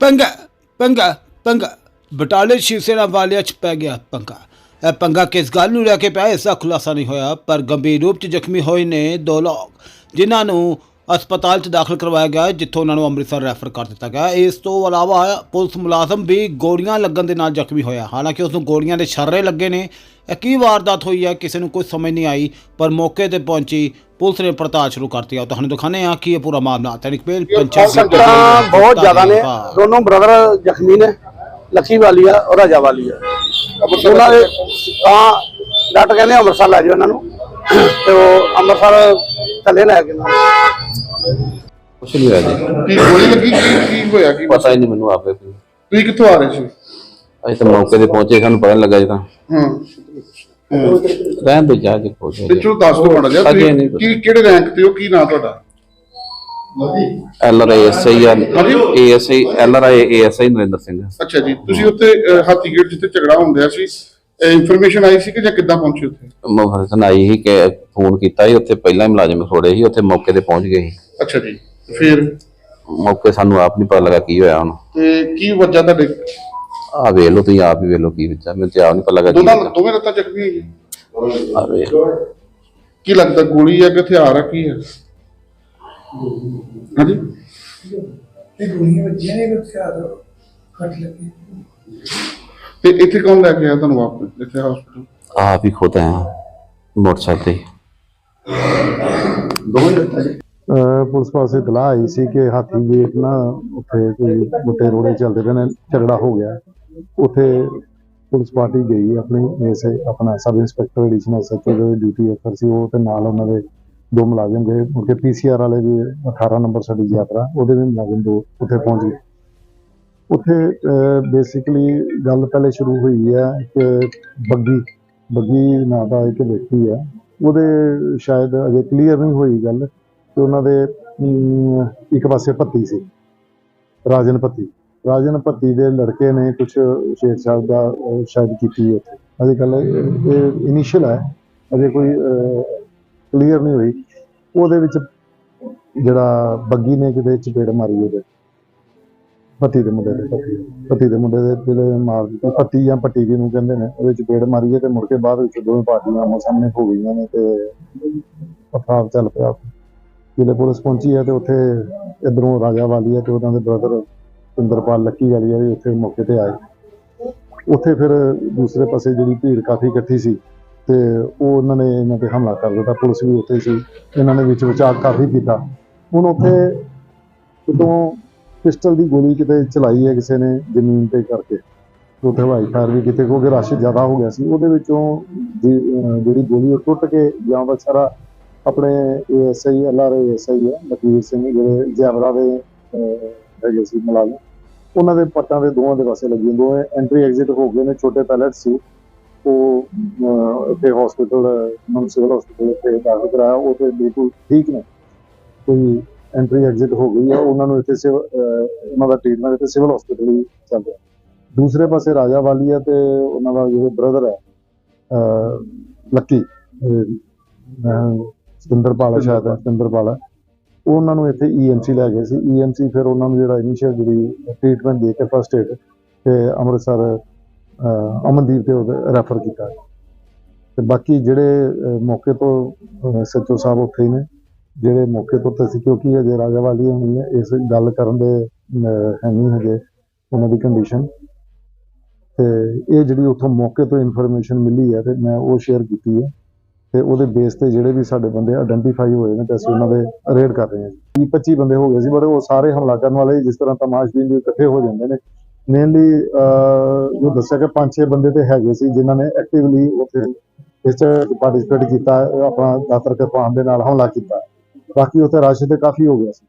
ਪੰਗਾ ਪੰਗਾ ਪੰਗਾ। ਬਟਾਲੇ ਸ਼ਿਵਸੇਨਾ ਵਾਲਿਆਂ ਚ ਪੈ ਗਿਆ ਪੰਗਾ। ਇਹ ਪੰਗਾ ਕਿਸ ਗੱਲ ਨੂੰ ਲੈ ਕੇ ਪਿਆ? ਇਸ ਦਾ ਖੁਲਾਸਾ ਨਹੀਂ ਹੋਇਆ, ਪਰ ਗੰਭੀਰ ਰੂਪ ਚ ਜ਼ਖਮੀ ਹੋਏ ਨੇ ਦੋ ਲੋਕ, ਜਿਨ੍ਹਾਂ ਨੂੰ ਹਸਪਤਾਲ ਚ ਦਾਖਲ ਕਰਵਾਇਆ ਗਿਆ ਹੈ, ਜਿੱਥੋਂ ਉਹਨਾਂ ਨੂੰ ਅੰਮ੍ਰਿਤਸਰ ਰੈਫਰ ਕਰ ਦਿੱਤਾ ਗਿਆ ਹੈ। ਇਸ ਤੋਂ ਇਲਾਵਾ ਪੁਲਿਸ ਮੁਲਾਜ਼ਮ ਵੀ ਗੋਲੀਆਂ ਲੱਗਣ ਦੇ ਨਾਲ ਜ਼ਖਮੀ ਹੋਇਆ ਹਾਲਾਂਕਿ ਉਸ ਨੂੰ ਗੋਲੀਆਂ ਦੇ ਛਰਰੇ ਲੱਗੇ ਨੇ। ਇਹ ਕੀ ਵਾਰਦਾਤ ਹੋਈ ਹੈ ਕਿਸੇ ਨੂੰ ਕੋਈ ਸਮਝ ਨਹੀਂ ਆਈ ਪਰ ਮੌਕੇ ਤੇ ਪਹੁੰਚੀ ਪੁਲਿਸ ਨੇ ਪੜਤਾਲ ਸ਼ੁਰੂ ਕਰਤੀ ਆ ਤੁਹਾਨੂੰ ਦਿਖਾਣੇ ਆ ਕੀ ਇਹ ਪੂਰਾ ਮਾਮਲਾ ਤਨਿਕਪੇਲ ਪੰਚਾਇਤ ਬਹੁਤ ਜ਼ਿਆਦਾ ਨੇ। ਦੋਨੋਂ ਬ੍ਰਦਰ ਜ਼ਖਮੀ ਨੇ ਲੱਖੀ ਵਾਲੀ ਆ ਔਰ ਰਾਜਾ ਵਾਲੀ ਆ। ਉਹਨਾਂ ਦੇ ਤਾਂ ਡਾਕਟਰ ਕਹਿੰਦੇ ਅੰਮ੍ਰਿਤਸਰ ਲੈ ਜਾਓ ਇਹਨਾਂ ਨੂੰ। ਤੇ ਉਹ ਅੰਮ੍ਰਿਤਸਰ ਥੱਲੇ ਲੈ ਕੇ ਨਾ ਕੁਛ ਨਹੀਂ ਹੋਇਆ ਜੀ ਕੀ ਗੋਲੀ ਲੱਗੀ ਕੀ ਕੀ ਹੋਇਆ ਕੀ ਪਤਾ ਹੀ ਨਹੀਂ ਮੈਨੂੰ ਆਪੇ ਵੀ। ਤੁਸੀਂ ਕਿੱਥੋਂ ਆ ਰਹੇ ਸੀ ਅਸੀਂ ਤਾਂ ਮੌਕੇ ਤੇ ਪਹੁੰਚੇ ਸਾਨੂੰ ਪਤਾ ਨੀ ਲੱਗਾ ਜੀ ਤਾਂ ਹਾਂ ਰਹਿਣ ਦੋ ਜਾ ਕੇ ਪਹੁੰਚੇ ਤੇ ਚਲੋ ਦੱਸ ਦੋ ਮਾੜਾ ਜਿਹਾ ਅੱਗੇ ਤੁਸੀਂ। ਕੀ ਕਿਹੜੇ ਰੈਂਕ ਤੇ ਹੋ ਕੀ ਨਾਂ ਤੁਹਾਡਾ L R I S I. A S I L R I A S I Narinder Singh ਅੱਛਾ ਜੀ ਤੁਸੀਂ ਉੱਥੇ ਅਹ, ਹਾਥੀਗੇਟ ਜਿੱਥੇ ਝਗੜਾ ਹੁੰਦਿਆ ਸੀ ਇਨਫੋਰਮੇਸ਼ਨ ਆਈ ਸੀ ਕਿ ਜਾਂ ਕਿੱਦਾਂ ਪਹੁੰਚੇ ਉੱਥੇ? ਮਫਰਸਨ ਆਈ ਸੀ ਕਿ ਫੋਨ ਕੀਤਾ ਸੀ ਉੱਥੇ ਪਹਿਲਾਂ ਹੀ ਮੁਲਾਜ਼ਮ ਖੜੋੜੇ ਸੀ ਉੱਥੇ ਮੌਕੇ ਤੇ ਪਹੁੰਚ ਗਏ ਸੀ। ਅੱਛਾ ਜੀ ਫਿਰ? ਮੌਕੇ ਸਾਨੂੰ ਆਪ ਨਹੀਂ ਪਤਾ ਲੱਗਾ ਕੀ ਹੋਇਆ ਹੁਣ। ਤੇ ਕੀ ਵਜ੍ਹਾ ਤੁਹਾਡੇ? ਆ ਵੇਖ ਲਓ ਤੁਸੀਂ ਆਪ ਹੀ ਵੇਖ ਲਓ ਕੀ ਵਿੱਚ ਮੈਨੂੰ ਤੇ ਆਪ ਨਹੀਂ ਪਤਾ ਲੱਗਾ ਕੀ ਦੋਨਾਂ। ਦੋਵੇਂ ਲੱਤਾਂ ਜ਼ਖਮੀ ਹੈਗੀਆਂ ਆ ਵੇਖ। ਲਓ। ਕੀ ਲੱਗਦਾ ਗੋਲੀ ਹੈ ਕਿ ਹਥਿਆਰ ਹੈ ਕੀ ਹੈ? ਹਾਂਜੀ? ਤੇ ਗੋਲੀਆਂ ਵੱਜੀਆਂ ਨੇ ਕਿ ਹਥਿਆਰ ਕੱਟ ਲੱਗੇ। ਤੇ ਇੱਥੇ ਕੌਣ ਲੈ ਕੇ ਆਇਆ ਤੁਹਾਨੂੰ ਵਾਪਸ? ਇੱਥੇ ਹਸਪੀਟਲ ਆਪ ਹੀ ਖੁਦ ਆਇਆ। ਮੋਟਰਸਾਈਕਲ ਤੇ ਅਹ ਪੁਲਿਸ ਪਾਸੇ ਇਤਲਾਹ ਆਈ ਸੀ ਕਿ ਹਾਥੀ ਗੇਟ ਨਾ ਉੱਥੇ ਕੋਈ ਮੁੱਟੇ ਰੋੜੇ ਚੱਲਦੇ ਪਏ ਨੇ ਝਗੜਾ ਹੋ ਗਿਆ। ਉੱਥੇ ਪੁਲਿਸ ਪਾਰਟੀ ਗਈ ਆਪਣੀ ਇਸ ਆਪਣਾ ਸਬ ਇੰਸਪੈਕਟਰ ਐਡੀਸ਼ਨਲ ਸੈਕਟਰ ਦੇ ਡਿਊਟੀ ਅਫਸਰ ਸੀ ਉਹ ਤੇ ਨਾਲ ਉਹਨਾਂ ਦੇ ਦੋ ਮੁਲਾਜ਼ਮ ਗਏ। ਕਿਉਂਕਿ ਪੀਸੀਆਰ ਵਾਲੇ ਵੀ 18 ਨੰਬਰ ਸਾਡੀ ਯਾਤਰਾ ਉਹਦੇ ਵੀ ਮੁਲਾਜ਼ਮ ਦੋ ਉੱਥੇ ਪਹੁੰਚ ਗਏ। ਉੱਥੇ ਬੇਸਿਕਲੀ ਗੱਲ ਪਹਿਲੇ ਸ਼ੁਰੂ ਹੋਈ ਹੈ ਕਿ ਬੱਗੀ ਬੱਗੀ ਨਾਂ ਦਾ ਇੱਕ ਵਿਅਕਤੀ ਹੈ। ਉਹਦੇ ਸ਼ਾਇਦ ਅਜੇ ਕਲੀਅਰ ਨਹੀਂ ਹੋਈ ਗੱਲ ਕਿ ਉਹਨਾਂ ਦੇ ਇੱਕ ਪਾਸੇ ਪੱਤੀ ਸੀ, ਰਾਜਨ ਪੱਤੀ। ਰਾਜਨ ਪੱਤੀ ਦੇ ਲੜਕੇ ਨੇ ਕੁਝ ਸ਼ੇਰ ਸਾਹਿਬ ਦਾ ਸ਼ਾਇਦ ਕੀਤੀ ਹੈ ਅਜੇ ਕੱਲ ਇਹ ਇਨੀਸ਼ੀਅਲ ਹੈ, ਅਜੇ ਕੋਈ ਕਲੀਅਰ ਨਹੀਂ ਹੋਈ। ਉਹਦੇ ਵਿੱਚ ਜਿਹੜਾ ਬੱਗੀ ਨੇ ਕਿਤੇ ਚਪੇੜ ਮਾਰੀ ਉਹਦੇ। ਪਤੀ ਦੇ ਮੁੰਡੇ ਦੇ, ਪਤੀ ਪਤੀ ਦੇ ਮੁੰਡੇ ਦੇ ਜਿਹੜੇ ਮਾਰ ਦਿੱਤੀ, ਪੱਤੀ ਜਾਂ ਪੱਟੀ ਜਿਹਨੂੰ ਕਹਿੰਦੇ ਨੇ, ਉਹਦੇ ਚਪੇੜ ਮਾਰੀ ਹੈ ਤੇ ਮੁੜ ਕੇ ਬਾਅਦ ਵਿੱਚ ਦੋਵੇਂ ਪਾਰਟੀਆਂ ਆਮੋ ਸਾਹਮਣੇ ਹੋ ਗਈਆਂ ਨੇ ਤੇ ਪਥਰਾਵ ਚੱਲ ਪਿਆ। ਜਿਹੜੇ ਪੁਲਿਸ ਪਹੁੰਚੀ ਹੈ ਤੇ ਉੱਥੇ ਇਧਰੋਂ ਰਾਜਾ ਵਾਲੀ ਹੈ ਤੇ ਉਹਨਾਂ ਦੇ ਬ੍ਰਦਰ ਇੰਦਰਪਾਲ ਲੱਕੀ ਵਾਲੀ ਹੈ ਵੀ ਉੱਥੇ ਮੌਕੇ ਤੇ ਆਏ। ਉੱਥੇ ਫਿਰ ਦੂਸਰੇ ਪਾਸੇ ਜਿਹੜੀ ਭੀੜ ਕਾਫੀ ਇਕੱਠੀ ਸੀ ਤੇ ਉਹ ਉਹਨਾਂ ਨੇ ਇਹਨਾਂ ਤੇ ਹਮਲਾ ਕਰ ਦਿੱਤਾ, ਪੁਲਿਸ ਵੀ ਉੱਥੇ ਸੀ। ਇਹਨਾਂ ਨੇ ਵਿੱਚ ਵਿਚਾਰ ਕਾਫੀ ਕੀਤਾ। ਹੁਣ ਉੱਥੇ ਕਿਤੋਂ ਪਿਸਟਲ ਦੀ ਗੋਲੀ ਕਿਤੇ ਚਲਾਈ ਹੈ ਕਿਸੇ ਨੇ ਜ਼ਮੀਨ ਤੇ ਕਰਕੇ। ਉੱਥੇ ਹਵਾਈ ਫਾਇਰ ਵੀ ਕੀਤੇ ਕਿਉਂਕਿ ਰਸ਼ ਜ਼ਿਆਦਾ ਹੋ ਗਿਆ ਸੀ। ਉਹਦੇ ਵਿੱਚੋਂ ਜੀ- ਜਿਹੜੀ ਗੋਲੀ ਉਹ ਟੁੱਟ ਕੇ ਜਾਂ ਵਿਚਾਰਾ ਆਪਣੇ ਏਐਸਆਈ ਐਲਆਰ ਏਐਸਆਈ ਹੈ ਲਖਵੀਰ ਸਿੰਘ ਜਿਹੜੇ ਜੈਵਰਾ ਦੇ ਹੈਗੇ ਸੀ ਮੁਲਾਜ਼ਮ ਉਹਨਾਂ ਦੇ ਪੱਟਾਂ ਦੇ ਦੋਵਾਂ ਦੇ ਪਾਸੇ ਲੱਗੀਆਂ। ਦੋਵੇਂ ਐਂਟਰੀ ਐਗਜ਼ਿਟ ਹੋ ਗਏ ਨੇ ਛੋਟੇ ਪੈਲਟ ਸੀ। ਉਹ ਅਹ, ਇੱਥੇ ਹਸਪੀਟਲ ਨਨ ਸਿਵਲ ਹਸਪੀਟਲ ਤੇ ਦਾਖਲ ਕਰਾਇਆ। ਉਹ ਤੇ ਬਿਲਕੁਲ ਠੀਕ ਨੇ। ਕੋਈ ਐਂਟਰੀ ਐਗਜ਼ਿਟ ਹੋ ਗਈ ਹੈ ਉਹਨਾਂ ਨੂੰ ਇੱਥੇ ਸਿਵਲ ਉਹਨਾਂ ਦਾ ਟ੍ਰੀਟਮੈਂਟ ਇੱਥੇ ਸਿਵਲ ਹਸਪੀਟਲ ਹੀ ਚੱਲ ਰਿਹਾ। ਦੂਸਰੇ ਪਾਸੇ ਰਾਜਾ ਵਾਲੀ ਹੈ ਤੇ ਉਹਨਾਂ ਦਾ ਜਿਹੜੇ ਬ੍ਰਦਰ ਹੈ ਲੱਕੀ ਸਤਿੰਦਰਪਾਲ ਹੈ ਸ਼ਾਇਦ ਹੈ, ਸਤਿੰਦਰਪਾਲ ਹੈ ਉਹਨਾਂ ਨੂੰ ਇੱਥੇ ਈਐਮਸੀ ਲੈ ਗਏ ਸੀ। ਈਐਮਸੀ ਫਿਰ ਉਹਨਾਂ ਨੂੰ ਜਿਹੜਾ ਇਨੀਸ਼ੀਅਲ ਜਿਹੜੀ ਟ੍ਰੀਟਮੈਂਟ ਦੇ ਕੇ ਫਸਟ ਏਡ ਤੇ ਅੰਮ੍ਰਿਤਸਰ ਅਮਨਦੀਪ ਤੇ ਰੈਫਰ ਕੀਤਾ। ਤੇ ਬਾਕੀ ਜਿਹੜੇ ਮੌਕੇ ਤੋਂ ਸੱਚੋ ਸਾਹਿਬ ਉੱਥੇ ਹੀ ਨੇ। ਜਿਹੜੇ ਮੌਕੇ ਤੋਂ ਤੇ ਸੀ ਕਿਉਂਕਿ ਅਜੇ ਰਾਜਾ ਵਾਲੀ ਹੋਣੀ ਹੈ ਇਸ ਗੱਲ ਕਰਨ ਦੇ ਅਹ, ਹੈ ਨਹੀਂ ਹਜੇ ਉਹਨਾਂ ਦੀ ਕੰਡੀਸ਼ਨ ਤੇ ਇਹ ਜਿਹੜੀ ਉੱਥੋਂ ਮੌਕੇ ਤੋਂ ਇਨਫੋਰਮੇਸ਼ਨ ਮਿਲੀ ਹੈ ਤੇ ਮੈਂ ਉਹ ਸ਼ੇਅਰ ਕੀਤੀ ਹੈ। ਤੇ ਉਹਦੇ ਬੇਸ ਤੇ ਜਿਹੜੇ ਵੀ ਸਾਡੇ ਬੰਦੇ ਆਇਡੈਂਟੀਫਾਈ ਹੋਏ ਨੇ ਤੇ ਅਸੀਂ ਉਹਨਾਂ ਦੇ ਰੇਡ ਕਰ ਰਹੇ ਹਾਂ ਜੀ। 25 ਬੰਦੇ ਹੋ ਗਏ ਸੀ ਬਟ ਉਹ ਸਾਰੇ ਹਮਲਾ ਕਰਨ ਵਾਲੇ ਜਿਸ ਤਰ੍ਹਾਂ ਤਮਾਸ਼ਬੀਨ ਵੀ ਇਕੱਠੇ ਹੋ ਜਾਂਦੇ ਨੇ। ਮੇਨਲੀ ਜੋ ਦੱਸਿਆ ਕਿ ਪੰਜ ਛੇ ਬੰਦੇ ਤੇ ਹੈਗੇ ਸੀ ਜਿਨ੍ਹਾਂ ਨੇ ਐਕਟਿਵਲੀ ਉੱਥੇ ਇਸ ਚ ਪਾਰਟਿਸਿਪੇਟ ਕੀਤਾ ਆਪਣਾ ਦਾਤਰ ਕਿਰਪਾਨ ਦੇ ਨਾਲ ਹਮਲਾ ਕੀਤਾ। ਬਾਕੀ ਉੱਥੇ ਰਸ਼ ਤੇ ਕਾਫੀ ਹੋ ਗਿਆ ਸੀ।